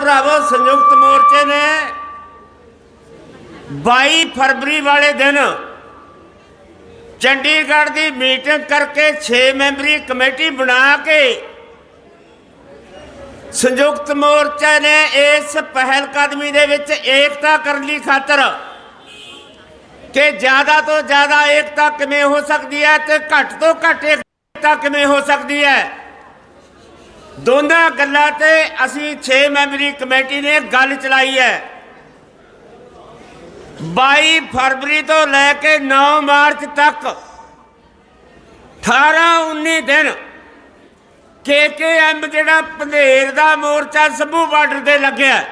ਭਰਾਵੋ, ਸੰਯੁਕਤ ਮੋਰਚੇ ਨੇ 22 ਫਰਵਰੀ ਵਾਲੇ ਦਿਨ ਚੰਡੀਗੜ੍ਹ ਦੀ ਮੀਟਿੰਗ ਕਰਕੇ 6 ਮੈਂਬਰੀ ਕਮੇਟੀ ਬਣਾ ਕੇ ਸੰਯੁਕਤ ਮੋਰਚਾ ਨੇ ਇਸ ਪਹਿਲ ਕਦਮੀ ਦੇ ਵਿੱਚ ਏਕਤਾ ਕਰਨ ਲਈ ਖਾਤਰ ਕਿ ਜ਼ਿਆਦਾ ਤੋਂ ਜ਼ਿਆਦਾ ਏਕਤਾ ਕਿਵੇਂ ਹੋ ਸਕਦੀ ਹੈ ਤੇ ਘੱਟ ਤੋਂ ਘੱਟ ਏਕਤਾ ਕਿਵੇਂ ਹੋ ਸਕਦੀ ਹੈ? ਦੋਨਾਂ ਗੱਲਾਂ ਤੇ ਅਸੀਂ 6 ਮੈਂਬਰੀ ਕਮੇਟੀ ਨੇ ਗੱਲ ਚਲਾਈ ਹੈ। 22 ਫਰਵਰੀ ਤੋਂ ਲੈ ਕੇ 9 ਮਾਰਚ ਤੱਕ 18 19 ਦਿਨ ਕੇਕੇਐਮ ਜਿਹੜਾ ਪੰਧੇਰ ਦਾ ਮੋਰਚਾ ਸਭੂ ਬਾਰਡਰ ਤੇ ਲੱਗਿਆ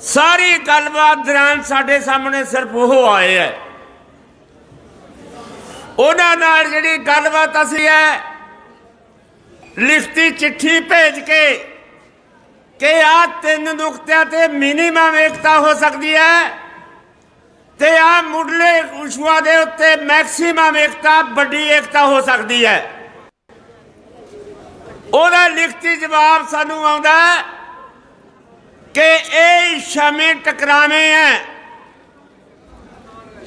ਸਾਰੀ ਗੱਲਬਾਤ ਦੌਰਾਨ ਸਾਡੇ ਸਾਹਮਣੇ ਸਿਰਫ ਉਹ ਆਏ ਹੈ। ਉਹਨਾਂ ਨਾਲ ਜਿਹੜੀ ਗੱਲਬਾਤ ਅਸੀਂ ਹੈ ਲਿਖਤੀ ਚਿੱਠੀ ਭੇਜ ਕੇ ਕਿ ਆ ਤਿੰਨ ਨੁਕਤਿਆਂ ਤੇ ਮਿਨੀਮਮ ਏਕਤਾ ਹੋ ਸਕਦੀ ਹੈ ਤੇ ਆ ਮੁੱਢਲੇ ਇਸ਼ੂਆਂ ਦੇ ਉੱਤੇ ਮੈਕਸਿਮਮ ਏਕਤਾ, ਵੱਡੀ ਏਕਤਾ ਹੋ ਸਕਦੀ ਹੈ। ਉਹਦਾ ਲਿਖਤੀ ਜਵਾਬ ਸਾਨੂੰ ਆਉਂਦਾ ਕਿ ਇਹ ਸ਼ਮੇ ਟਕਰਾਵੇਂ ਹੈ।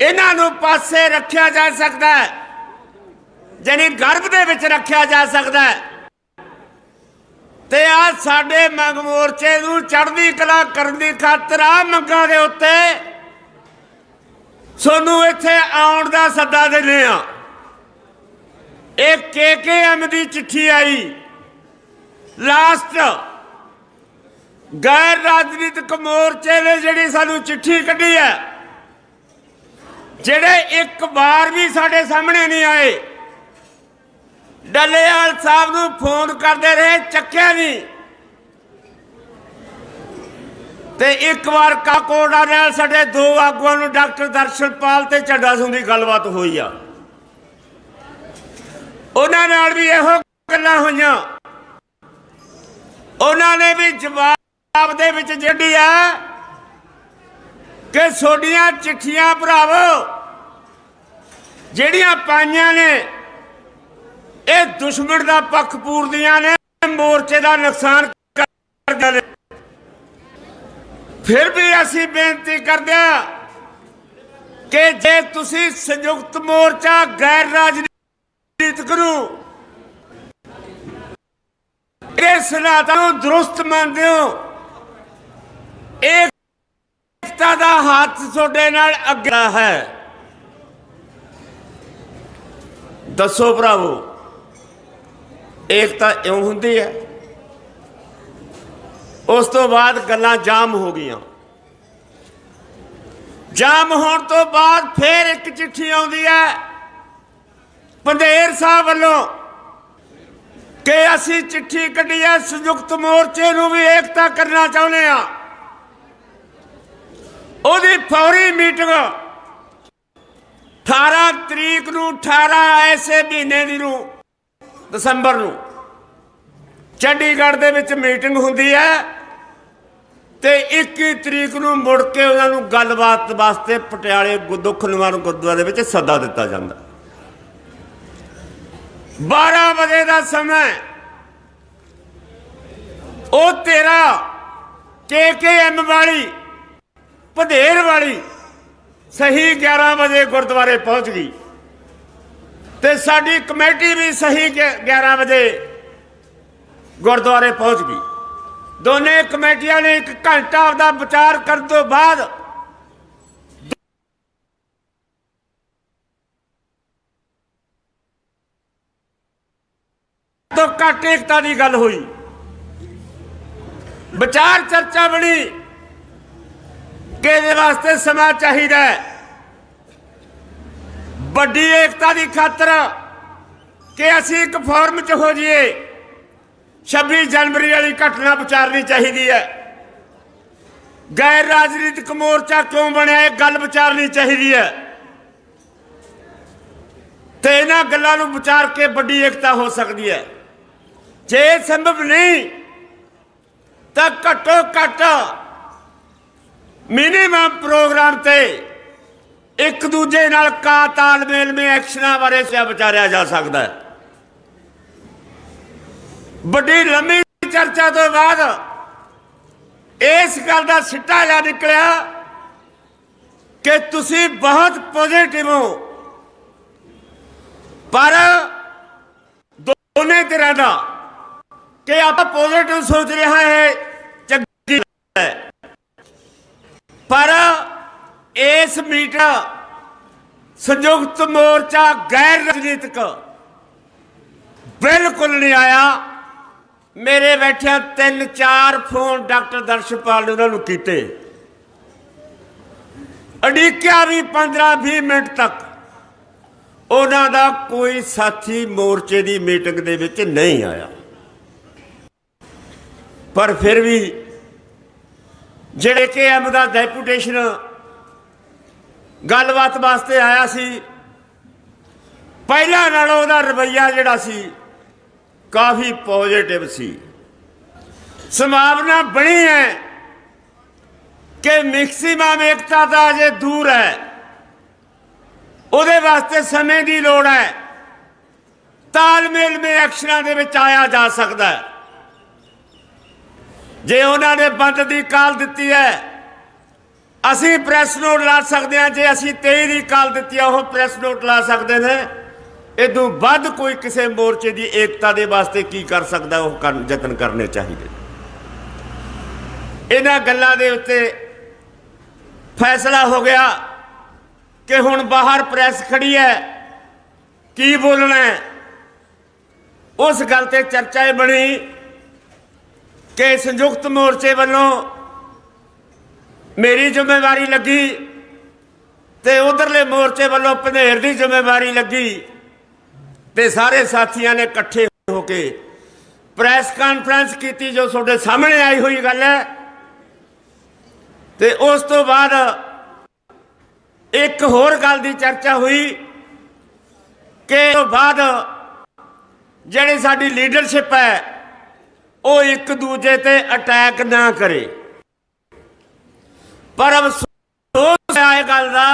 ਇਹਨਾਂ ਨੂੰ ਪਾਸੇ ਰੱਖਿਆ ਜਾ ਸਕਦਾ ਹੈ ਜਾਨੀ ਗਰਭ ਦੇ ਵਿੱਚ ਰੱਖਿਆ ਜਾ ਸਕਦਾ ਹੈ। ਤੇ ਆ ਸਾਡੇ ਮੰਗ ਮੋਰਚੇ ਨੂੰ ਚੜ੍ਹਦੀ ਕਲਾ ਕਰਨ ਦੀ ਖਾਤਰ ਆ ਮੰਗਾਂ ਦੇ ਉੱਤੇ। ਸੋਨੂੰ ਇੱਥੇ ਆਉਣ ਦਾ ਸੱਦਾ ਦਿੰਦੇ ਆ ਇਹ ਕੇਕੇਐਮ ਦੀ ਚਿੱਠੀ ਆਈ। ਲਾਸਟ ਗੈਰ ਰਾਜਨੀਤਿਕ ਮੋਰਚੇ ਨੇ ਜਿਹੜੀ ਸਾਨੂੰ ਚਿੱਠੀ ਕੱਢੀ ਹੈ, ਜਿਹੜੇ ਇੱਕ ਵਾਰ ਵੀ ਸਾਡੇ ਸਾਹਮਣੇ ਨਹੀਂ ਆਏ। ਡੱਲੇਵਾਲ ਸਾਹਿਬ ਨੂੰ ਫੋਨ ਕਰਦੇ ਰਹੇ, ਚੱਕਿਆ ਨਹੀਂ ਤੇ ਇੱਕ ਵਾਰ ਕਾਕੋੜਾ ਨਾਲ ਸਾਡੇ ਦੋ ਆਗੂਆਂ ਨੂੰ ਡਾਕਟਰ ਦਰਸ਼ਨਪਾਲ ਤੇ ਚੱਡਾ ਸਿੰਘ ਦੀ ਗੱਲਬਾਤ ਹੋਈ ਆ। ਉਹਨਾਂ ਨਾਲ ਵੀ ਇਹੋ ਗੱਲਾਂ ਹੋਈਆਂ। ਉਹਨਾਂ ਨੇ ਵੀ ਜਵਾਬ ਦੇ ਵਿੱਚ ਜਿਹੜੀ ਆ ਕਿ ਛੋਡੀਆਂ ਚਿੱਠੀਆਂ ਭਰਾਵੋ, ਜਿਹੜੀਆਂ ਪਾਈਆਂ ਨੇ ਇਹ ਦੁਸ਼ਮਣ ਦਾ ਪੱਖ ਪੂਰਦੀਆਂ ਨੇ, ਮੋਰਚੇ ਦਾ ਨੁਕਸਾਨ ਕਰਦੀਆਂ ਨੇ। ਫਿਰ ਵੀ ਅਸੀਂ ਬੇਨਤੀ ਕਰਦੇ ਹਾਂ ਕਿ ਜੇ ਤੁਸੀਂ ਸੰਯੁਕਤ ਮੋਰਚਾ, ਗੈਰ ਰਾਜਨੀਤਿਕ ਨੂੰ ਇਹ ਸਨਾਤਨ ਨੂੰ ਦਰੁਸਤ ਮੰਨਦੇ ਹੋ, ਏਕਤਾ ਦਾ ਹੱਥ ਤੁਹਾਡੇ ਨਾਲ ਅੱਗੇ ਹੈ। ਦੱਸੋ ਭਰਾਵੋ ਏਕਤਾ ਇਉਂ ਹੁੰਦੀ ਹੈ। ਉਸ ਤੋਂ ਬਾਅਦ ਗੱਲਾਂ ਜਾਮ ਹੋ ਗਈਆਂ। ਜਾਮ ਹੋਣ ਤੋਂ ਬਾਅਦ ਫੇਰ ਇੱਕ ਚਿੱਠੀ ਆਉਂਦੀ ਹੈ ਪੰਧੇਰ ਸਾਹਿਬ ਵੱਲੋਂ ਕਿ ਅਸੀਂ ਚਿੱਠੀ ਕੱਢੀ ਹੈ ਸੰਯੁਕਤ ਮੋਰਚੇ ਨੂੰ ਵੀ ਏਕਤਾ ਕਰਨਾ ਚਾਹੁੰਦੇ ਆ ਉਹਦੀ ਫੌਰੀ ਮੀਟਿੰਗ 18 ਤਰੀਕ ਨੂੰ 18 ਐਸੇ ਮਹੀਨੇ ਦੀ ਨੂੰ ਦਸੰਬਰ ਨੂੰ। ਚੰਡੀਗੜ੍ਹ ਦੇ ਵਿੱਚ ਮੀਟਿੰਗ ਹੁੰਦੀ ਹੈ ਤੇ 21 ਤਰੀਕ ਨੂੰ ਮੁੜ ਕੇ ਉਹਨਾਂ ਨੂੰ ਗੱਲਬਾਤ ਵਾਸਤੇ ਪਟਿਆਲੇ ਦੁੱਖ ਨਿਵਾਰਨ ਗੁਰਦੁਆਰੇ ਵਿੱਚ ਸੱਦਾ ਦਿੱਤਾ ਜਾਂਦਾ। 12 ਵਜੇ ਦਾ ਸਮਾਂ ਉਹ ਤੇਰਾ ਕੇਕੇਐਮ ਵਾਲੀ ਪਧੇਰ ਵਾਲੀ ਸਹੀ 11 ਵਜੇ ਗੁਰਦੁਆਰੇ ਪਹੁੰਚ ਗਈ। ਤੇ ਸਾਡੀ ਕਮੇਟੀ ਵੀ ਸਹੀ 11 ਵਜੇ ਗੁਰਦੁਆਰੇ ਪਹੁੰਚ ਗਈ। ਦੋਨੇ ਕਮੇਟੀਆਂ ਨੇ ਇੱਕ ਘੰਟਾ ਆਪਦਾ ਵਿਚਾਰ ਕਰਨ ਤੋਂ ਬਾਅਦ ਤੋਂ ਘੱਟ ਏਕਤਾ ਦੀ ਗੱਲ ਹੋਈ। ਵਿਚਾਰ ਚਰਚਾ ਬਣੀ ਕਿ ਇਹਦੇ ਵਾਸਤੇ ਸਮਾਂ ਚਾਹੀਦਾ ਹੈ। ਵੱਡੀ ਏਕਤਾ ਦੀ ਖਾਤਰ ਕਿ ਅਸੀਂ ਇੱਕ ਫੋਰਮ 'ਚ ਹੋ ਜਾਈਏ। 26 ਜਨਵਰੀ ਵਾਲੀ ਘਟਨਾ ਵਿਚਾਰਨੀ ਚਾਹੀਦੀ ਹੈ। ਗੈਰ ਰਾਜਨੀਤਿਕ ਮੋਰਚਾ ਕਿਉਂ ਬਣਿਆ, ਇਹ ਗੱਲ ਵਿਚਾਰਨੀ ਚਾਹੀਦੀ ਹੈ। ਤੇ ਇਹਨਾਂ ਗੱਲਾਂ ਨੂੰ ਵਿਚਾਰ ਕੇ ਵੱਡੀ ਏਕਤਾ ਹੋ ਸਕਦੀ ਹੈ। ਜੇ ਸੰਭਵ ਨਹੀਂ, ਤਾਂ ਘੱਟੋ ਘੱਟ ਮਿਨੀਮਮ ਪ੍ਰੋਗਰਾਮ ਤੇ ਇੱਕ ਦੂਜੇ ਨਾਲ ਕਾ ਤਾਲਮੇਲ ਮੇ ਐਕਸ਼ਨਾਂ ਬਾਰੇ ਸਿਆ ਵਿਚਾਰਿਆ ਜਾ ਸਕਦਾ ਹੈ। ਵੱਡੀ ਲੰਮੀ ਚਰਚਾ ਤੋਂ ਬਾਅਦ ਇਸ ਗੱਲ ਦਾ ਸਿੱਟਾ ਜਾ ਨਿਕਲਿਆ ਕਿ ਤੁਸੀਂ ਬਹੁਤ ਪੋਜ਼ਿਟਿਵ ਹੋ। ਪਰ ਦੋਨੇ ਤਰ੍ਹਾਂ ਦਾ ਕਿ ਆਪਾਂ ਪੋਜ਼ਿਟਿਵ ਸੋਚ ਰਿਹਾ ਹੈ ਚੰਗੀ ਹੈ। ਪਰ ਇਸ ਮੀਟਰ ਸੰਯੁਕਤ ਮੋਰਚਾ ਗੈਰ ਰਾਜਨੀਤਿਕ ਬਿਲਕੁਲ ਨਹੀਂ ਆਇਆ। ਮੇਰੇ ਬੈਠਿਆਂ ਤਿੰਨ ਚਾਰ ਫੋਨ ਡਾਕਟਰ ਦਰਸ਼ਪਾਲ ਨੇ ਉਹਨਾਂ ਨੂੰ ਕੀਤੇ। ਅੜੀਕਿਆ ਵੀ 15 20 ਮਿੰਟ ਤੱਕ ਉਹਨਾਂ ਦਾ ਕੋਈ ਸਾਥੀ ਮੋਰਚੇ ਦੀ ਮੀਟਿੰਗ ਦੇ ਵਿੱਚ ਨਹੀਂ ਆਇਆ। ਪਰ ਫਿਰ ਵੀ ਜਿਹੜੇ ਕਿ ਐਮ ਦਾ ਡੈਪੂਟੇਸ਼ਨ ਗੱਲਬਾਤ ਵਾਸਤੇ ਆਇਆ ਸੀ। ਪਹਿਲਾਂ ਨਾਲੋਂ ਉਹਦਾ ਰਵੱਈਆ ਜਿਹੜਾ ਸੀ, ਕਾਫੀ ਪੋਜ਼ਿਟਿਵ ਸੀ। ਸੰਭਾਵਨਾ ਬਣੀ ਹੈ ਕਿ ਮੈਕਸਿਮਮ ਏਕਤਾ ਦਾ ਜੇ ਦੂਰ ਹੈ। ਉਹਦੇ ਵਾਸਤੇ ਸਮੇਂ ਦੀ ਲੋੜ ਹੈ। ਤਾਲਮੇਲ ਮੇ ਐਕਸ਼ਨਾਂ ਦੇ ਵਿੱਚ ਆਇਆ ਜਾ ਸਕਦਾ ਹੈ। ਜੇ ਉਹਨਾਂ ਨੇ ਬੰਦ ਦੀ ਕਾਲ ਦਿੱਤੀ ਹੈ ਅਸੀਂ ਪ੍ਰੈਸ ਨੋਟ ਲਾ ਸਕਦੇ ਹਾਂ, ਜੇ ਅਸੀਂ 23 ਦੀ ਕਾਲ ਦਿੱਤੀ ਆ, ਉਹ ਪ੍ਰੈਸ ਨੋਟ ਲਾ ਸਕਦੇ ਨੇ। ਇਦੋਂ ਵੱਧ ਕੋਈ ਕਿਸੇ ਮੋਰਚੇ ਦੀ ਏਕਤਾ ਦੇ ਵਾਸਤੇ ਕੀ ਕਰ ਸਕਦਾ, ਉਹ ਕਰਨ- ਯਤਨ ਕਰਨੇ ਚਾਹੀਦੇ। ਇਹਨਾਂ ਗੱਲਾਂ ਦੇ ਉੱਤੇ ਫੈਸਲਾ ਹੋ ਗਿਆ ਕਿ ਹੁਣ ਬਾਹਰ ਪ੍ਰੈਸ ਖੜੀ ਹੈ। ਕੀ ਬੋਲਣਾ ਉਸ ਗੱਲ ਤੇ ਚਰਚਾ ਇਹ ਬਣੀ ਕਿ ਸੰਯੁਕਤ ਮੋਰਚੇ ਵੱਲੋਂ ਮੇਰੀ ਜ਼ਿੰਮੇਵਾਰੀ ਲੱਗੀ ਤੇ ਉਧਰਲੇ ਮੋਰਚੇ ਵੱਲੋਂ ਪੰਧੇਰ ਦੀ ਜ਼ਿੰਮੇਵਾਰੀ ਲੱਗੀ ਤੇ ਸਾਰੇ ਸਾਥੀਆਂ ਨੇ ਇਕੱਠੇ ਹੋ ਕੇ ਪ੍ਰੈਸ ਕਾਨਫਰੰਸ ਕੀਤੀ ਜੋ ਤੁਹਾਡੇ ਸਾਹਮਣੇ ਆਈ ਹੋਈ ਗੱਲ ਹੈ। ਤੇ ਉਸ ਤੋਂ ਬਾਅਦ ਇੱਕ ਹੋਰ ਗੱਲ ਦੀ ਚਰਚਾ ਹੋਈ ਕਿ ਤੋਂ ਬਾਅਦ ਜਿਹੜੀ ਸਾਡੀ ਲੀਡਰਸ਼ਿਪ ਹੈ, ਉਹ ਇੱਕ ਦੂਜੇ ਤੇ ਅਟੈਕ ਨਾ ਕਰੇ। ਪਰ ਅਫਸੋਸ ਹੈ ਇਹ ਗੱਲ ਦਾ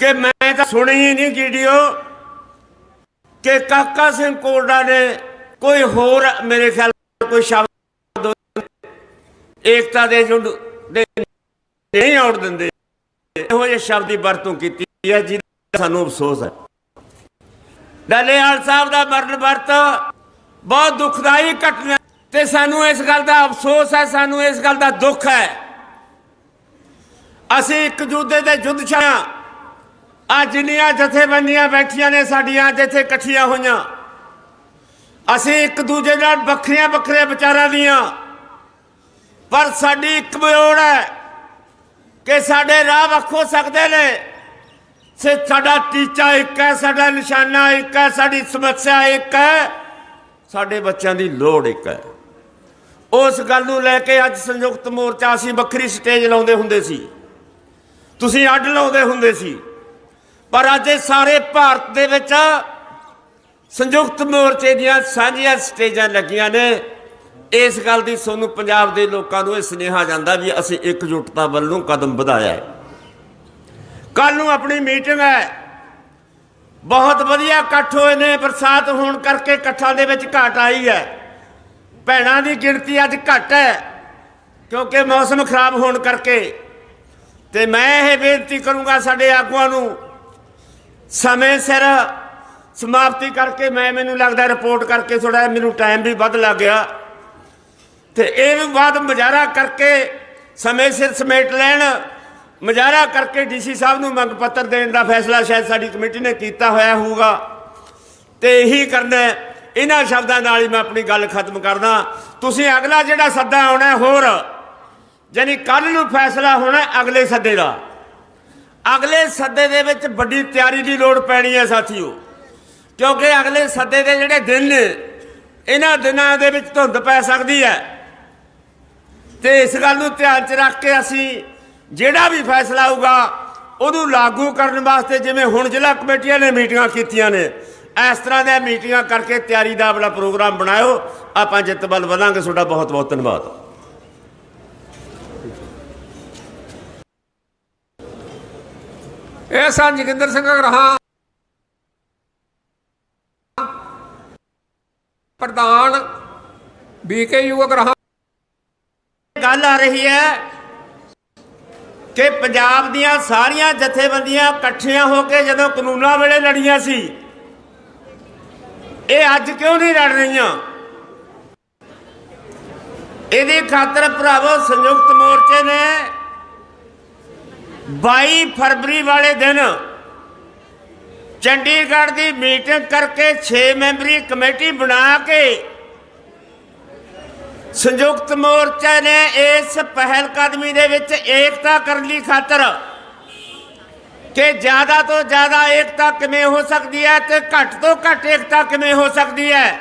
ਕਿ ਮੈਂ ਤਾਂ ਸੁਣੀ ਹੀ ਨਹੀਂ ਵੀਡੀਓ ਕਿ ਕਾਕਾ ਸਿੰਘ ਕੋਲਡਾ ਨੇ ਕੋਈ ਹੋਰ ਮੇਰੇ ਖਿਆਲ ਕੋਈ ਸ਼ਬਦ ਏਕਤਾ ਦੇ ਜੁੰਡ ਦੇ ਨਹੀਂ ਆਉਣ ਦਿੰਦੇ। ਇਹੋ ਜਿਹੇ ਸ਼ਬਦ ਦੀ ਵਰਤੋਂ ਕੀਤੀ ਹੈ ਜਿਹਦਾ ਸਾਨੂੰ ਅਫਸੋਸ ਹੈ। ਡੱਲੇਵਾਲ ਸਾਹਿਬ ਦਾ ਮਰਨ ਵਰਤ ਬਹੁਤ ਦੁਖਦਾਈ ਘਟਨਾ ਤੇ ਸਾਨੂੰ ਇਸ ਗੱਲ ਦਾ ਅਫਸੋਸ ਹੈ, ਸਾਨੂੰ ਇਸ ਗੱਲ ਦਾ ਦੁੱਖ ਹੈ। ਅਸੀਂ ਇੱਕ ਦੂਜੇ ਦੇ ਜੁੱਧ ਛਾਇਆ ਆ ਜਿੰਨੀਆਂ ਜਥੇਬੰਦੀਆਂ ਬੈਠੀਆਂ ਨੇ ਸਾਡੀਆਂ, ਅੱਜ ਇੱਥੇ ਇਕੱਠੀਆਂ ਹੋਈਆਂ। ਅਸੀਂ ਇੱਕ ਦੂਜੇ ਨਾਲ ਵੱਖਰੀਆਂ ਵੱਖਰੇ ਵਿਚਾਰਾਂ ਦੀਆਂ। ਪਰ ਸਾਡੀ ਇੱਕ ਮੋੜ ਹੈ ਕਿ ਸਾਡੇ ਰਾਹ ਵੱਖ ਹੋ ਸਕਦੇ ਨੇ। ਸੇ ਸਾਡਾ ਟੀਚਾ ਇੱਕ ਹੈ, ਸਾਡਾ ਨਿਸ਼ਾਨਾ ਇੱਕ ਹੈ, ਸਾਡੀ ਸਮੱਸਿਆ ਇੱਕ ਹੈ, ਸਾਡੇ ਬੱਚਿਆਂ ਦੀ ਲੋੜ ਇੱਕ ਹੈ। ਉਸ ਗੱਲ ਨੂੰ ਲੈ ਕੇ ਅੱਜ ਸੰਯੁਕਤ ਮੋਰਚਾ ਅਸੀਂ ਵੱਖਰੀ ਸਟੇਜ ਲਾਉਂਦੇ ਹੁੰਦੇ ਸੀ। ਤੁਸੀਂ ਅੱਡ ਲਾਉਂਦੇ ਹੁੰਦੇ ਸੀ। ਪਰ ਅੱਜ ਇਹ ਸਾਰੇ ਭਾਰਤ ਦੇ ਵਿੱਚ ਸੰਯੁਕਤ ਮੋਰਚੇ ਦੀਆਂ ਸਾਂਝੀਆਂ ਸਟੇਜਾਂ ਲੱਗੀਆਂ ਨੇ। ਇਸ ਗੱਲ ਦੀ ਸਾਨੂੰ ਪੰਜਾਬ ਦੇ ਲੋਕਾਂ ਨੂੰ ਇਹ ਸੁਨੇਹਾ ਜਾਂਦਾ ਵੀ ਅਸੀਂ ਇਕਜੁੱਟਤਾ ਵੱਲ ਨੂੰ ਕਦਮ ਵਧਾਇਆ ਹੈ। ਕੱਲ ਨੂੰ ਆਪਣੀ ਮੀਟਿੰਗ ਹੈ। ਬਹੁਤ ਵਧੀਆ ਇਕੱਠ ਹੋਏ ਨੇ, ਬਰਸਾਤ ਹੋਣ ਕਰਕੇ ਇਕੱਠਾਂ ਦੇ ਵਿੱਚ ਘਾਟ ਆਈ ਹੈ। ਭੈਣਾਂ ਦੀ ਗਿਣਤੀ ਅੱਜ ਘੱਟ ਹੈ, ਕਿਉਂਕਿ ਮੌਸਮ ਖਰਾਬ ਹੋਣ ਕਰਕੇ ਤੇ ਮੈਂ ਇਹ ਬੇਨਤੀ ਕਰੂੰਗਾ ਸਾਡੇ ਆਗੂਆਂ ਨੂੰ, ਸਮੇਂ ਸਿਰ ਸਮਾਪਤੀ ਕਰਕੇ ਮੈਂ, ਮੈਨੂੰ ਲੱਗਦਾ ਰਿਪੋਰਟ ਕਰਕੇ ਥੋੜਾ ਮੈਨੂੰ ਟਾਈਮ ਵੀ ਵੱਧ ਲੱਗ ਗਿਆ। ਤੇ ਇਹ ਵੀ ਬਾਅਦ ਮੁਜ਼ਾਹਰਾ ਕਰਕੇ, ਸਮੇਂ ਸਿਰ ਸਮੇਟ ਲੈਣ, ਮੁਜ਼ਾਹਰਾ ਕਰਕੇ ਡੀਸੀ ਸਾਹਿਬ ਨੂੰ ਮੰਗ ਪੱਤਰ ਦੇਣ ਦਾ ਫੈਸਲਾ ਸ਼ਾਇਦ ਸਾਡੀ ਕਮੇਟੀ ਨੇ ਕੀਤਾ ਹੋਇਆ ਹੋਊਗਾ। ਤੇ ਇਹੀ ਕਰਨਾ, ਇਹਨਾਂ ਸ਼ਬਦਾਂ ਨਾਲ ਹੀ ਮੈਂ ਆਪਣੀ ਗੱਲ ਖਤਮ ਕਰਦਾ। ਤੁਸੀਂ ਅਗਲਾ ਜਿਹੜਾ ਸੱਦਾ ਆਉਣਾ ਹੋਰ ਯਾਨੀ ਕੱਲ ਨੂੰ ਫੈਸਲਾ ਹੋਣਾ ਅਗਲੇ ਸੱਦੇ ਦਾ। ਅਗਲੇ ਸੱਦੇ ਦੇ ਵਿੱਚ ਵੱਡੀ ਤਿਆਰੀ ਦੀ ਲੋੜ ਪੈਣੀ ਹੈ ਸਾਥੀਓ। ਕਿਉਂਕਿ ਅਗਲੇ ਸੱਦੇ ਦੇ ਜਿਹੜੇ ਦਿਨ ਨੇ, ਇਹਨਾਂ ਦਿਨਾਂ ਦੇ ਵਿੱਚ ਧੁੰਦ ਪੈ ਸਕਦੀ ਹੈ। ਤੇ ਇਸ ਗੱਲ ਨੂੰ ਧਿਆਨ 'ਚ ਰੱਖ ਕੇ ਅਸੀਂ ਜਿਹੜਾ ਵੀ ਫੈਸਲਾ ਆਊਗਾ ਉਹਨੂੰ ਲਾਗੂ ਕਰਨ ਵਾਸਤੇ ਜਿਵੇਂ ਹੁਣ ਜ਼ਿਲ੍ਹਾ ਕਮੇਟੀਆਂ ਨੇ ਮੀਟਿੰਗਾਂ ਕੀਤੀਆਂ ਨੇ, ਇਸ ਤਰ੍ਹਾਂ ਦੀਆਂ ਮੀਟਿੰਗਾਂ ਕਰਕੇ ਤਿਆਰੀ ਦਾ ਆਪਣਾ ਪ੍ਰੋਗਰਾਮ ਬਣਾਇਓ। ਆਪਾਂ ਜਿੱਤ ਵੱਲ ਵਧਾਂਗੇ। ਤੁਹਾਡਾ ਬਹੁਤ ਬਹੁਤ ਧੰਨਵਾਦ। ਇਹ ਸਨ ਜੋਗਿੰਦਰ ਸਿੰਘ ਗ੍ਰਹਾਂ ਪ੍ਰਧਾਨ ਬੀਕੇ ਯੁਵਕ ਗ੍ਰਹਾਂ ਗੱਲ ਗੱਲ ਆ ਰਹੀ ਹੈ ਕਿ ਪੰਜਾਬ ਦੀਆਂ ਸਾਰੀਆਂ ਜਥੇਬੰਦੀਆਂ ਇਕੱਠੀਆਂ ਹੋ ਕੇ ਜਦੋਂ ਕਾਨੂੰਨਾਂ ਵੇਲੇ ਲੜੀਆਂ ਸੀ, ਇਹ ਅੱਜ ਕਿਉਂ ਨਹੀਂ ਲੜ ਰਹੀਆਂ? ਇਹਦੀ ਖਾਤਰ ਭਰਾਵੋ ਸੰਯੁਕਤ ਮੋਰਚੇ ਨੇ 22 ਫਰਵਰੀ ਵਾਲੇ ਦਿਨ ਚੰਡੀਗੜ੍ਹ ਦੀ ਮੀਟਿੰਗ ਕਰਕੇ 6 ਮੈਂਬਰੀ ਕਮੇਟੀ ਬਣਾ ਕੇ ਸੰਯੁਕਤ ਮੋਰਚਾ ਨੇ ਇਸ ਪਹਿਲ ਕਦਮੀ ਦੇ ਵਿੱਚ ਏਕਤਾ ਕਰਨ ਲਈ ਖਾਤਰ ਕਿ ਜ਼ਿਆਦਾ ਤੋਂ ਜ਼ਿਆਦਾ ਏਕਤਾ ਕਿਵੇਂ ਹੋ ਸਕਦੀ ਹੈ ਤੇ ਘੱਟ ਤੋਂ ਘੱਟ ਏਕਤਾ ਕਿਵੇਂ ਹੋ ਸਕਦੀ ਹੈ?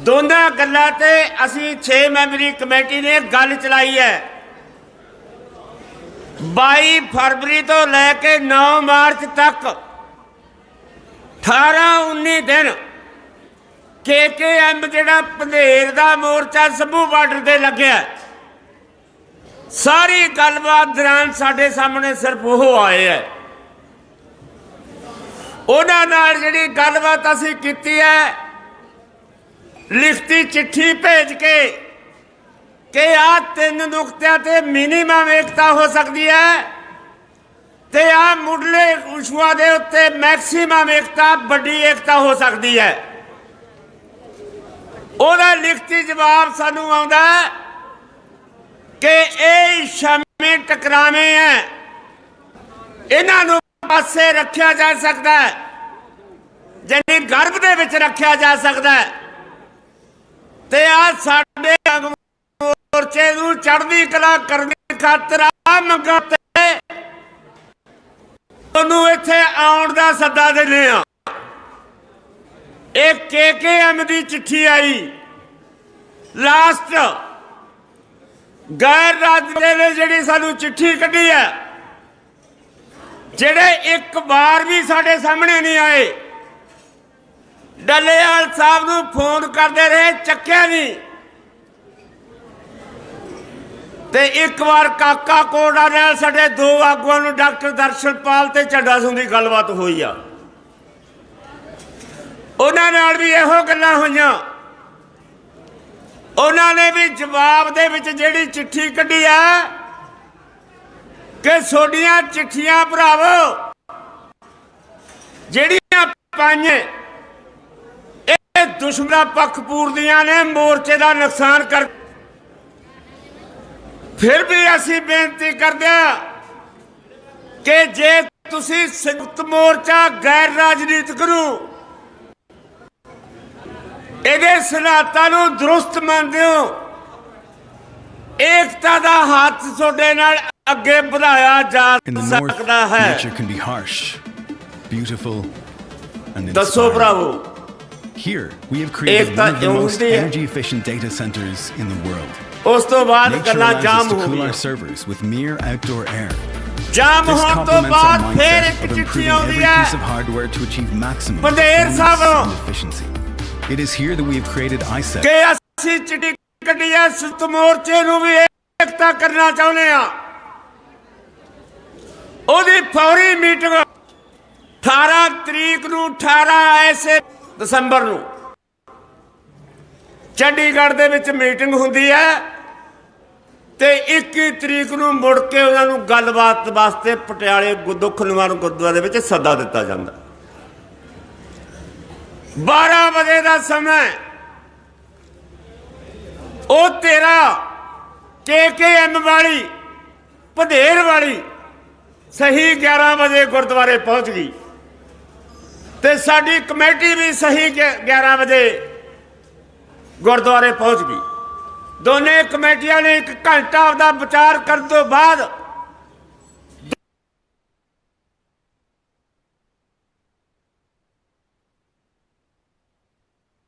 ਦੋਨਾਂ ਗੱਲਾਂ ਤੇ ਅਸੀਂ 6 ਮੈਂਬਰੀ ਕਮੇਟੀ ਨੇ ਗੱਲ ਚਲਾਈ ਹੈ। 22 ਫਰਵਰੀ ਤੋਂ ਲੈ ਕੇ 9 ਮਾਰਚ ਤੱਕ 18 19 ਦਿਨ ਕੇਕੇਐਮ ਜਿਹੜਾ ਪੰਧੇਰ ਦਾ ਮੋਰਚਾ ਸਭੂ ਬਾਰਡਰ ਤੇ ਲੱਗਿਆ ਸਾਰੀ ਗੱਲਬਾਤ ਦੌਰਾਨ ਸਾਡੇ ਸਾਹਮਣੇ ਸਿਰਫ ਉਹ ਆਏ ਹੈ। ਉਹਨਾਂ ਨਾਲ ਜਿਹੜੀ ਗੱਲਬਾਤ ਅਸੀਂ ਕੀਤੀ ਹੈ, ਲਿਖਤੀ ਚਿੱਠੀ ਭੇਜ ਕੇ ਕਿ ਆ ਤਿੰਨ ਨੁਕਤਿਆਂ ਤੇ ਮਿਨੀਮਮ ਏਕਤਾ ਹੋ ਸਕਦੀ ਹੈ ਤੇ ਆ ਮੁੱਢਲੇ ਇਸ਼ੂਆਂ ਦੇ ਉੱਤੇ ਮੈਕਸਿਮਮ ਏਕਤਾ, ਵੱਡੀ ਏਕਤਾ ਹੋ ਸਕਦੀ ਹੈ। ਉਹਦਾ ਲਿਖਤੀ ਜਵਾਬ ਸਾਨੂੰ ਆਉਂਦਾ ਕਿ ਇਹ ਸ਼ਾਮੀ ਟਕਰਾਵੇਂ ਹੈ। ਇਹਨਾਂ ਨੂੰ ਪਾਸੇ ਰੱਖਿਆ ਜਾ ਸਕਦਾ ਹੈ ਜਿਹੜੀ ਗਰਭ ਦੇ ਵਿੱਚ ਰੱਖਿਆ ਜਾ ਸਕਦਾ ਹੈ। ਤੇ ਆ ਸਾਡੇ ਮੋਰਚੇ ਨੂੰ ਚੜ੍ਹਦੀ ਕਲਾ ਕਰਨ ਦੀ ਖਾਤਰ ਆ ਮੰਗਾਂ ਤੇ। ਉਹਨੂੰ ਇੱਥੇ ਆਉਣ ਦਾ ਸੱਦਾ ਦਿੰਦੇ ਆ ਇਹ ਕੇਕੇਐਮ ਦੀ ਚਿੱਠੀ ਆਈ। ਲਾਸਟ ਗੈਰ ਰਾਜ ਨੇ ਜਿਹੜੀ ਸਾਨੂੰ ਚਿੱਠੀ ਕੱਢੀ ਹੈ, ਜਿਹੜੇ ਇੱਕ ਵਾਰ ਵੀ ਸਾਡੇ ਸਾਹਮਣੇ ਨਹੀਂ ਆਏ, ਡੱਲੇਵਾਲ ਸਾਹਿਬ ਨੂੰ ਫੋਨ ਕਰਦੇ ਰਹੇ, ਚੱਕਿਆ ਨਹੀਂ। ਤੇ ਇੱਕ ਵਾਰ ਕਾਕਾ ਕੋੜਾ ਨਾਲ ਸਾਡੇ ਦੋ ਆਗੂਆਂ ਨੂੰ ਡਾਕਟਰ ਦਰਸ਼ਨਪਾਲ ਤੇ ਝੰਡਾ ਸਿੰਘ ਦੀ ਗੱਲਬਾਤ ਹੋਈ ਆ। ਉਹਨਾਂ ਨਾਲ ਵੀ ਇਹੋ ਗੱਲਾਂ ਹੋਈਆਂ। ਉਹਨਾਂ ਨੇ ਵੀ ਜਵਾਬ ਦੇ ਵਿੱਚ ਜਿਹੜੀ ਚਿੱਠੀ ਕੱਢੀ ਆ ਕਿ ਛੋਡੀਆਂ ਚਿੱਠੀਆਂ ਭਰਾਵੋ, ਜਿਹੜੀਆਂ ਪਾਈਆਂ, ਇਹ ਦੁਸ਼ਮਣਾ ਪੱਖ ਪੂਰਦੀਆਂ ਨੇ, ਮੋਰਚੇ ਦਾ ਨੁਕਸਾਨ ਕਰ ਫਿਰ ਵੀ ਅਸੀਂ ਬੇਨਤੀ ਕਰਦੇ ਹਾਂ ਕਿ ਜੇ ਤੁਸੀਂ ਸੰਯੁਕਤ ਮੋਰਚਾ ਗੈਰ ਰਾਜਨੀਤਿਕ ਨੂੰ ਇਹਦੇ ਸਿਧਾਂਤਾਂ ਨੂੰ ਦਰੁਸਤ ਮੰਨਦੇ ਹੋ ਏਕਤਾ ਦਾ ਹੱਥ ਤੁਹਾਡੇ ਨਾਲ ਅੱਗੇ ਵਧਾਇਆ ਜਾ ਸਕਦਾ ਹੈ ਦੱਸੋ. ਭਰਾਵੋ Here, we have created one of the most ਹੁੰਦੀ ਹੈ? energy-efficient data centers in the world. ਉਸ ਤੋਂ ਬਾਅਦ ਗੱਲਾਂ ਜਾਮ ਹੋ ਗਈਆਂ our servers with mere outdoor air. ਜਾਮ ਹੋਣ ਤੋਂ ਬਾਅਦ ਫਿਰ ਇੱਕ ਚਿੱਠੀ ਆਉਂਦੀ ਹੈ ਬੰਦੇਰ ਸਾਹਿਬ। It is here that we have created ISET, ਕਿ ਅਸੀਂ ਚਿੱਠੀ ਕੱਢੀ ਐ ਸੁਤ ਮੋਰਚੇ ਨੂੰ ਵੀ ਏਕਤਾ ਕਰਨਾ ਚਾਹੁੰਦੇ ਆ ਉਹਦੀ ਫੌਰੀ ਮੀਟਿੰਗ 18 ਤਰੀਕ ਨੂੰ 18 ਐਸੇ ਦਸੰਬਰ ਨੂੰ ਚੰਡੀਗੜ੍ਹ ਦੇ ਵਿੱਚ ਮੀਟਿੰਗ ਹੁੰਦੀ ਹੈ ਤੇ 21 ਤਰੀਕ ਨੂੰ ਮੁੜ ਕੇ ਉਹਨਾਂ ਨੂੰ ਗੱਲਬਾਤ ਵਾਸਤੇ ਪਟਿਆਲੇ ਗੁ- ਦੁੱਖ ਨਿਵਾਰਨ ਗੁਰਦੁਆਰੇ ਵਿੱਚ ਸੱਦਾ ਦਿੱਤਾ ਜਾਂਦਾ। 12 ਵਜੇ ਦਾ ਸਮਾਂ ਉਹ ਤੇਰਾ ਕੇਕੇਐਮ ਵਾਲੀ ਪਧੇਰ ਵਾਲੀ ਸਹੀ 11 ਵਜੇ ਗੁਰਦੁਆਰੇ ਪਹੁੰਚ ਗਈ। ਤੇ ਸਾਡੀ ਕਮੇਟੀ ਵੀ ਸਹੀ ਗਿ- 11 ਵਜੇ ਗੁਰਦੁਆਰੇ ਪਹੁੰਚ ਗਈ। ਦੋਨੇ ਕਮੇਟੀਆਂ ਨੇ ਇੱਕ ਘੰਟਾ ਆਪਦਾ ਵਿਚਾਰ ਕਰਨ ਤੋਂ ਬਾਅਦ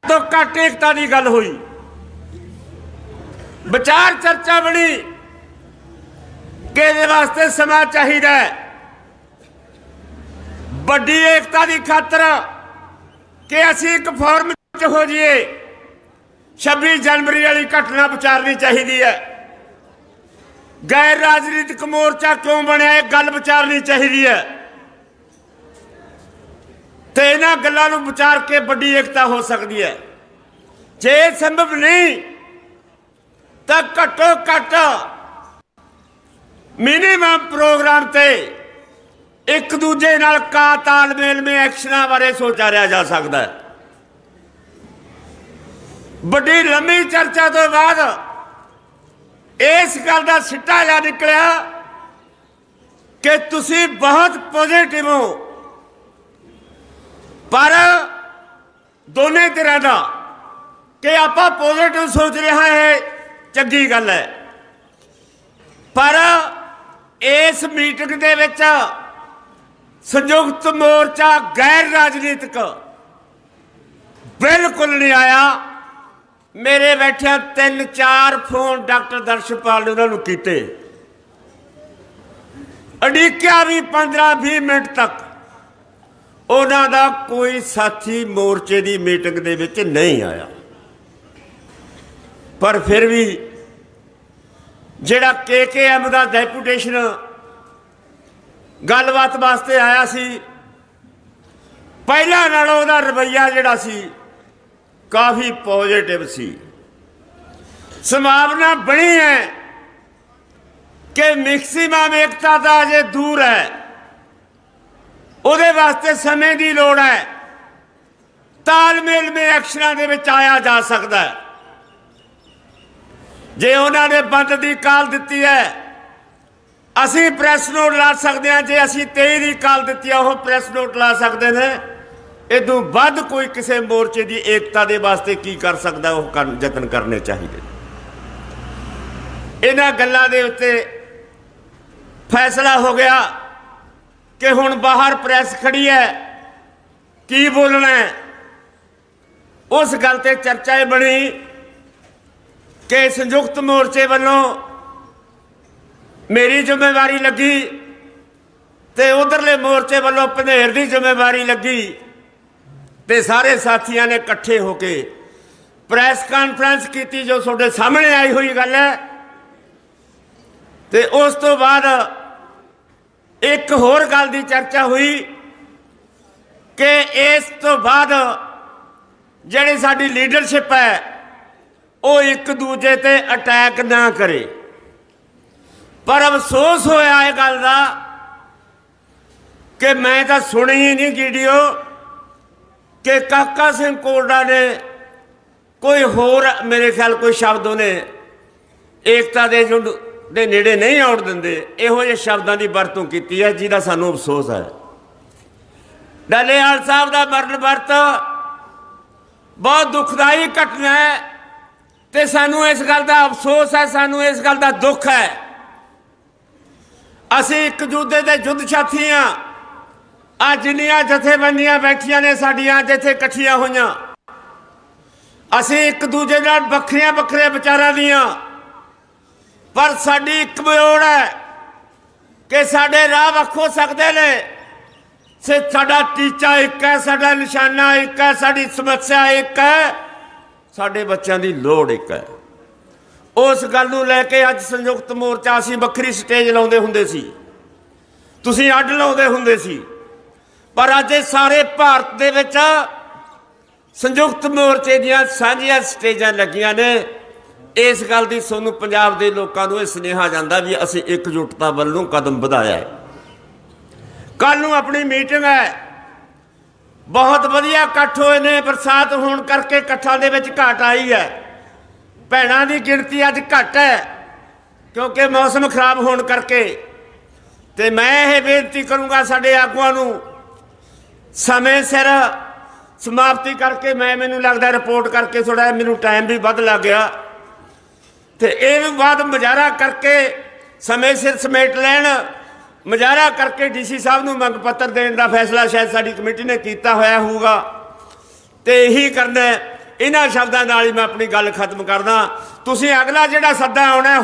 ਤੋਂ ਘੱਟ ਏਕਤਾ ਦੀ ਗੱਲ ਹੋਈ। ਵਿਚਾਰ ਚਰਚਾ ਬਣੀ ਕਿ ਇਹਦੇ ਵਾਸਤੇ ਸਮਾਂ ਚਾਹੀਦਾ ਵੱਡੀ ਏਕਤਾ ਦੀ ਖਾਤਰ ਕਿ ਅਸੀਂ ਇੱਕ ਫੋਰਮ ਚ ਹੋ ਜਾਈਏ। 26 ਜਨਵਰੀ ਵਾਲੀ ਘਟਨਾ ਵਿਚਾਰਨੀ ਚਾਹੀਦੀ ਹੈ। ਗੈਰ ਰਾਜਨੀਤਿਕ ਮੋਰਚਾ ਕਿਉਂ ਬਣਿਆ, ਇਹ ਗੱਲ ਵਿਚਾਰਨੀ ਚਾਹੀਦੀ ਹੈ। ਤੇ ਇਹਨਾਂ ਗੱਲਾਂ ਨੂੰ ਵਿਚਾਰ ਕੇ ਵੱਡੀ ਏਕਤਾ ਹੋ ਸਕਦੀ ਹੈ। ਜੇ ਸੰਭਵ ਨਹੀਂ, ਤਾਂ ਘੱਟੋ ਘੱਟ ਮਿਨੀਮਮ ਪ੍ਰੋਗਰਾਮ ਤੇ ਇੱਕ ਦੂਜੇ ਨਾਲ ਕਾ ਤਾਲਮੇਲ ਮੇ ਐਕਸ਼ਨਾਂ ਬਾਰੇ ਸੋਚਿਆ ਰਿਹਾ ਜਾ ਸਕਦਾ ਹੈ। ਵੱਡੀ ਲੰਮੀ ਚਰਚਾ ਤੋਂ ਬਾਅਦ ਇਸ ਗੱਲ ਦਾ ਸਿੱਟਾ ਜਾ ਨਿਕਲਿਆ ਕਿ ਤੁਸੀਂ ਬਹੁਤ ਪੋਜ਼ਿਟਿਵ ਹੋ। ਪਰ ਦੋਨੇ ਤਰ੍ਹਾਂ ਦਾ ਕਿ ਆਪਾਂ ਪੋਜ਼ਿਟਿਵ ਸੋਚ ਰਿਹਾ ਹੈ, ਚੰਗੀ ਗੱਲ ਹੈ। ਪਰ ਇਸ ਮੀਟਿੰਗ ਦੇ ਵਿੱਚ ਸੰਯੁਕਤ ਮੋਰਚਾ ਗੈਰ ਰਾਜਨੀਤਿਕ ਬਿਲਕੁਲ ਨਹੀਂ ਆਇਆ। ਮੇਰੇ ਬੈਠਿਆਂ ਤਿੰਨ ਚਾਰ ਫੋਨ ਡਾਕਟਰ ਦਰਸ਼ਪਾਲ ਨੇ ਉਹਨਾਂ ਨੂੰ ਕੀਤੇ। ਅੜੀਕਿਆ ਵੀ 15 20 ਮਿੰਟ ਤੱਕ ਉਹਨਾਂ ਦਾ ਕੋਈ ਸਾਥੀ ਮੋਰਚੇ ਦੀ ਮੀਟਿੰਗ ਦੇ ਵਿੱਚ ਨਹੀਂ ਆਇਆ। ਪਰ ਫਿਰ ਵੀ ਜਿਹੜਾ ਕੇਕੇਐਮ ਦਾ ਡੈਪੂਟੇਸ਼ਨ ਗੱਲਬਾਤ ਵਾਸਤੇ ਆਇਆ ਸੀ, ਪਹਿਲਾਂ ਨਾਲੋਂ ਉਹਦਾ ਰਵੱਈਆ ਜਿਹੜਾ ਸੀ ਕਾਫੀ ਪੋਜ਼ਿਟਿਵ ਸੀ। ਸੰਭਾਵਨਾ ਬਣੀ ਹੈ ਕਿ ਮੈਕਸਿਮਮ ਏਕਤਾ ਦਾ ਅਜੇ ਦੂਰ ਹੈ। ਉਹਦੇ ਵਾਸਤੇ ਸਮੇਂ ਦੀ ਲੋੜ ਹੈ। ਤਾਲਮੇਲ ਮੇ ਐਕਸ਼ਨਾਂ ਦੇ ਵਿੱਚ ਆਇਆ ਜਾ ਸਕਦਾ ਹੈ। ਜੇ ਉਹਨਾਂ ਨੇ ਬੰਦ ਦੀ ਕਾਲ ਦਿੱਤੀ ਹੈ, ਅਸੀਂ ਪ੍ਰੈਸ ਨੋਟ ਲਾ ਸਕਦੇ ਹਾਂ। ਜੇ ਅਸੀਂ 23 ਦੀ ਕਾਲ ਦਿੱਤੀ ਹੈ, ਉਹ ਪ੍ਰੈਸ ਨੋਟ ਲਾ ਸਕਦੇ ਨੇ। ਇਦੋਂ ਵੱਧ ਕੋਈ ਕਿਸੇ ਮੋਰਚੇ ਦੀ ਏਕਤਾ ਦੇ ਵਾਸਤੇ ਕੀ ਕਰ ਸਕਦਾ, ਉਹ ਕਰਨ- ਯਤਨ ਕਰਨੇ ਚਾਹੀਦੇ। ਇਹਨਾਂ ਗੱਲਾਂ ਦੇ ਉੱਤੇ ਫੈਸਲਾ ਹੋ ਗਿਆ ਕਿ ਹੁਣ ਬਾਹਰ ਪ੍ਰੈਸ ਖੜੀ ਹੈ। ਕੀ ਬੋਲਣਾ ਹੈ? ਉਸ ਗੱਲ ਤੇ ਚਰਚਾ ਇਹ ਬਣੀ ਕਿ ਸੰਯੁਕਤ ਮੋਰਚੇ ਵੱਲੋਂ ਮੇਰੀ ਜ਼ਿੰਮੇਵਾਰੀ ਲੱਗੀ ਤੇ ਉਧਰਲੇ ਮੋਰਚੇ ਵੱਲੋਂ ਪੰਧੇਰ ਦੀ ਜ਼ਿੰਮੇਵਾਰੀ ਲੱਗੀ। ਤੇ ਸਾਰੇ ਸਾਥੀਆਂ ਨੇ ਇਕੱਠੇ ਹੋ ਕੇ ਪ੍ਰੈਸ ਕਾਨਫਰੰਸ ਕੀਤੀ ਜੋ ਤੁਹਾਡੇ ਸਾਹਮਣੇ ਆਈ ਹੋਈ ਗੱਲ ਹੈ। ਤੇ ਉਸ ਤੋਂ ਬਾਅਦ ਇੱਕ ਹੋਰ ਗੱਲ ਦੀ ਚਰਚਾ ਹੋਈ ਕਿ ਇਸ ਤੋਂ ਬਾਅਦ ਜਿਹੜੀ ਸਾਡੀ ਲੀਡਰਸ਼ਿਪ ਹੈ, ਉਹ ਇੱਕ ਦੂਜੇ ਤੇ ਅਟੈਕ ਨਾ ਕਰੇ। ਪਰ ਅਫਸੋਸ ਹੋਇਆ ਇਹ ਗੱਲ ਦਾ ਕਿ ਮੈਂ ਤਾਂ ਸੁਣੀ ਹੀ ਨਹੀਂ ਵੀਡੀਓ। ਕਿ ਕਾਕਾ ਸਿੰਘ ਕੋਰਡਾ ਨੇ ਕੋਈ ਹੋਰ, ਮੇਰੇ ਖਿਆਲ ਕੋਈ ਸ਼ਬਦ ਉਹਨੇ ਏਕਤਾ ਦੇ ਜੁੰਡ ਦੇ ਨੇੜੇ ਨਹੀਂ ਆਉਣ ਦਿੰਦੇ। ਇਹੋ ਜਿਹੇ ਸ਼ਬਦਾਂ ਦੀ ਵਰਤੋਂ ਕੀਤੀ ਹੈ, ਜਿਹਦਾ ਸਾਨੂੰ ਅਫਸੋਸ ਹੈ। ਡੱਲੇਵਾਲ ਸਾਹਿਬ ਦਾ ਮਰਨ ਵਰਤ ਬਹੁਤ ਦੁਖਦਾਈ ਘਟਨਾ ਹੈ ਤੇ ਸਾਨੂੰ ਇਸ ਗੱਲ ਦਾ ਅਫਸੋਸ ਹੈ, ਸਾਨੂੰ ਇਸ ਗੱਲ ਦਾ ਦੁੱਖ ਹੈ। ਅਸੀਂ ਇੱਕ ਦੂਜੇ ਦੇ ਜੁੱਧ ਸਾਥੀ ਹਾਂ। ਆ ਜਿੰਨੀਆਂ ਜਥੇਬੰਦੀਆਂ ਬੈਠੀਆਂ ਨੇ ਸਾਡੀਆਂ ਅੱਜ ਇੱਥੇ ਇਕੱਠੀਆਂ ਹੋਈਆਂ। ਅਸੀਂ ਇੱਕ ਦੂਜੇ ਨਾਲ ਵੱਖਰੀਆਂ, ਵੱਖਰੇ ਵਿਚਾਰਾਂ ਦੀਆਂ। ਪਰ ਸਾਡੀ ਇੱਕ ਮੋੜ ਹੈ ਕਿ ਸਾਡੇ ਰਾਹ ਵੱਖ ਹੋ ਸਕਦੇ ਨੇ। ਸੇ ਸਾਡਾ ਟੀਚਾ ਇੱਕ ਹੈ, ਸਾਡਾ ਨਿਸ਼ਾਨਾ ਇੱਕ ਹੈ, ਸਾਡੀ ਸਮੱਸਿਆ ਇੱਕ ਹੈ, ਸਾਡੇ ਬੱਚਿਆਂ ਦੀ ਲੋੜ ਇੱਕ ਹੈ। ਉਸ ਗੱਲ ਨੂੰ ਲੈ ਕੇ ਅੱਜ ਸੰਯੁਕਤ ਮੋਰਚਾ ਅਸੀਂ ਵੱਖਰੀ ਸਟੇਜ ਲਾਉਂਦੇ ਹੁੰਦੇ ਸੀ। ਤੁਸੀਂ ਅੱਡ ਲਾਉਂਦੇ ਹੁੰਦੇ ਸੀ। ਪਰ ਅੱਜ ਇਹ ਸਾਰੇ ਭਾਰਤ ਦੇ ਵਿੱਚ ਸੰਯੁਕਤ ਮੋਰਚੇ ਦੀਆਂ ਸਾਂਝੀਆਂ ਸਟੇਜਾਂ ਲੱਗੀਆਂ ਨੇ। ਇਸ ਗੱਲ ਦੀ ਤੁਹਾਨੂੰ ਪੰਜਾਬ ਦੇ ਲੋਕਾਂ ਨੂੰ ਇਹ ਸੁਨੇਹਾ ਜਾਂਦਾ ਵੀ ਅਸੀਂ ਇਕਜੁੱਟਤਾ ਵੱਲੋਂ ਕਦਮ ਵਧਾਇਆ ਹੈ। ਕੱਲ ਨੂੰ ਆਪਣੀ ਮੀਟਿੰਗ ਹੈ। ਬਹੁਤ ਵਧੀਆ ਇਕੱਠ ਹੋਏ ਨੇ, ਬਰਸਾਤ ਹੋਣ ਕਰਕੇ ਇਕੱਠਾਂ ਦੇ ਵਿੱਚ ਘਾਟ ਆਈ ਹੈ। ਭੈਣਾਂ ਦੀ ਗਿਣਤੀ ਅੱਜ ਘੱਟ ਹੈ, ਕਿਉਂਕਿ ਮੌਸਮ ਖਰਾਬ ਹੋਣ ਕਰਕੇ। ਤੇ ਮੈਂ ਇਹ ਬੇਨਤੀ ਕਰੂੰਗਾ ਸਾਡੇ ਆਗੂਆਂ ਨੂੰ ਸਮੇਂ ਸਿਰ ਸਮਾਪਤੀ ਕਰਕੇ ਮੈਂ ਮੈਨੂੰ ਲੱਗਦਾ ਰਿਪੋਰਟ ਕਰਕੇ ਥੋੜਾ ਮੈਨੂੰ ਟਾਈਮ ਵੀ ਵੱਧ ਲੱਗ ਗਿਆ। ਤੇ ਇਹ ਵੀ ਬਾਅਦ ਮੁਜ਼ਾਹਰਾ ਕਰਕੇ ਸਮੇਂ ਸਿਰ ਸਮੇਟ ਲੈਣ। ਮੁਜ਼ਾਹਰਾ ਕਰਕੇ ਡੀਸੀ ਸਾਹਿਬ ਨੂੰ ਮੰਗ ਪੱਤਰ ਦੇਣ ਦਾ ਫੈਸਲਾ ਸ਼ਾਇਦ ਸਾਡੀ ਕਮੇਟੀ ਨੇ ਕੀਤਾ ਹੋਇਆ ਹੋਊਗਾ। ਤੇ ਇਹੀ ਕਰਨਾ ਇਹਨਾਂ ਸ਼ਬਦਾਂ ਨਾਲ ਹੀ ਮੈਂ ਆਪਣੀ ਗੱਲ ਖਤਮ ਕਰਦਾ। ਤੁਸੀਂ ਅਗਲਾ ਜਿਹੜਾ ਸੱਦਾ ਆਉਣਾ